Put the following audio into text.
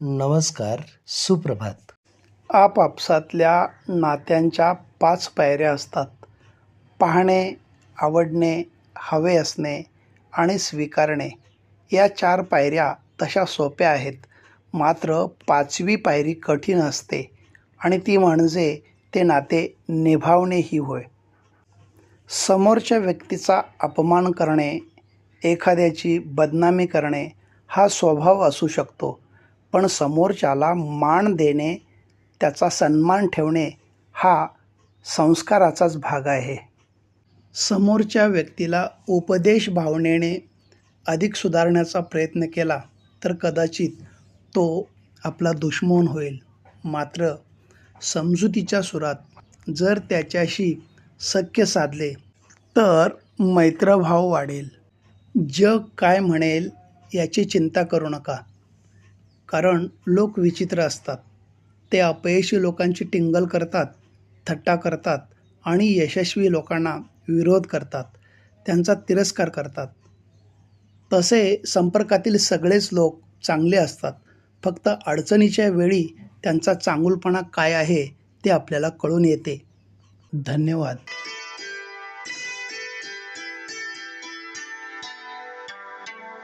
नमस्कार सुप्रभात. आपापसातल्या नात्यांच्या पाच पायऱ्या असतात. पाहणे आवडणे हवे असणे आणि स्वीकारणे या चार पायऱ्या तशा सोप्या आहेत. मात्र पाचवी पायरी कठीण असते आणि ती म्हणजे ते नाते निभावणे ही होय. समोरच्या व्यक्तीचा अपमान करणे एखाद्याची बदनामी करणे हा स्वभाव असू शकतो. पण समोरच्याला मान देणे त्याचा सन्मान ठेवणे हा संस्काराचाच भाग आहे. समोरच्या व्यक्तीला उपदेश भावनेने अधिक सुधारण्याचा प्रयत्न केला तर कदाचित तो आपला दुश्मन होईल. मात्र समजुतीच्या सुरात जर त्याच्याशी सख्य साधले तर मैत्रभाव वाढेल. जग काय म्हणेल याची चिंता करू नका. कारण लोक विचित्र असतात. ते अपयशी लोकांची टिंगल करतात थट्टा करतात आणि यशस्वी लोकांना विरोध करतात त्यांचा तिरस्कार करतात. तसे संपर्कातील सगळेच लोक चांगले असतात. फक्त अडचणीच्या वेळी त्यांचा चांगुलपणा काय आहे ते आपल्याला कळून येते. धन्यवाद.